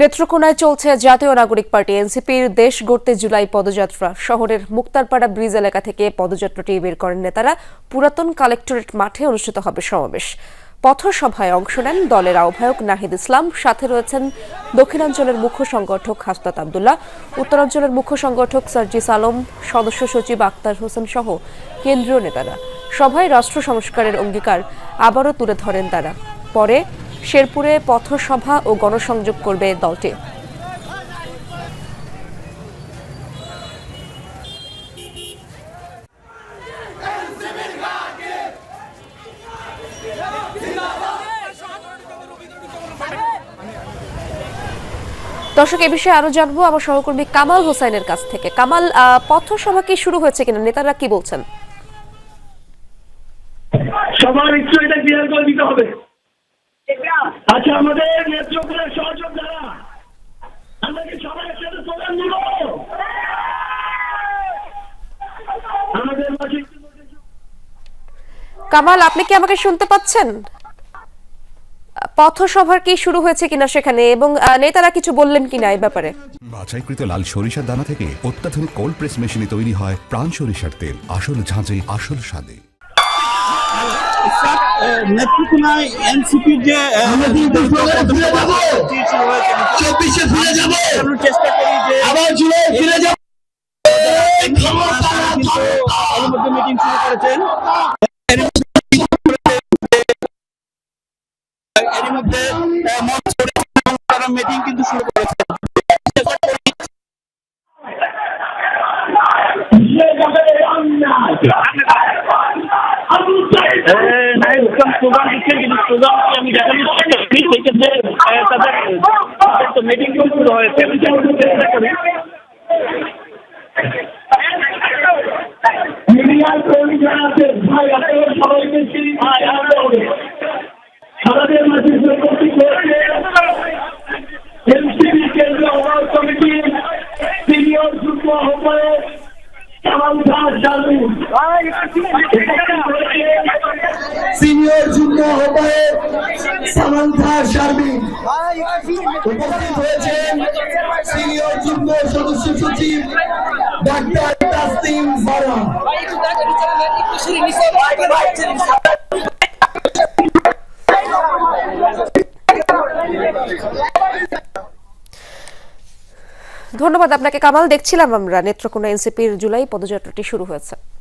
নেত্রকোনায় চলছে জাতীয় নাগরিক পার্টি, এনসিপির দেশ গড়তে জুলাই পদযাত্রা। শহরের মুক্তারপাড়া ব্রিজ এলাকা থেকে পদযাত্রাটি বের করেন নেতারা। পুরাতন কালেক্টরেট মাঠে অনুষ্ঠিত হবে সমাবেশ। পথসভায় অংশ নেন দলের আহ্বায়ক নাহিদ ইসলাম। সাথে রয়েছেন দক্ষিণাঞ্চলের মুখ্য সংগঠক হাসনাত আবদুল্লাহ, উত্তরাঞ্চলের মুখ্য সংগঠক সার্জিস আলম, সদস্য সচিব আক্তার হোসেন সহ কেন্দ্রীয় নেতারা। সভায় রাষ্ট্র সংস্কারের অঙ্গীকার আবারও তুলে ধরেন তারা। পরে শেরপুরে পথসভা ও গণসংযোগ করবে দলটি। দর্শক, এ বিষয়ে আরও জানব আমার সহকর্মী কামাল হোসাইনের কাছ থেকে। কামাল পথসভা কি শুরু হয়েছে কিনা? নেতারা কি বলছেন? সবার একটু এটা ক্লিয়ার করে দিতে হবে। আচ্ছা আমাদের নেত্রকোনার সহযোগ যারা আমরা কি সবাই একসাথে স্লোগান দিব আমাদের মাঝে কামাল আপনি কি আমাকে শুনতে পাচ্ছেন? পথসভার কি শুরু হয়েছে কিনা সেখানে এবং আহ, নেতারা কিছু বললেন কিনা এই ব্যাপারে? বাছাইকৃত লাল সরিষার দানা থেকে অত্যাধুনিক কোল্ড প্রেস মেশিনে তৈরি হয় প্রাণ সরিষার তেল। আসল ঝাঁঝে আসল স্বাদে। নেত্রকোনায় এনসিপির যে চব্বিশে ফিরে যাব। চেষ্টা করি যে আবার জুলাই ফিরে যাব। এর মিটিং শুরু করেছেন। এর মধ্যে তারা মিটিং কিন্তু শুরু করেছেন। চেষ্টা করি চেষ্টা করি সেই ক্ষেত্রে আহ, তাদের তো মিটিং শুরু মিডিয়ার আছে ভাই আপনাদের সবাইকে সিনিয়র যুগ্ম আহ্বায়ক সামান্থা শারমিন উপস্থিত হয়েছেন। সিনিয়র যুগ্ম সদস্য সচিব ডাক্তার তাসিম জারা ধন্যবাদ আপনাকে কামাল। দেখছিলাম আমরা নেত্রকোনা এনসিপির জুলাই পদযাত্রাটি শুরু হয়েছে।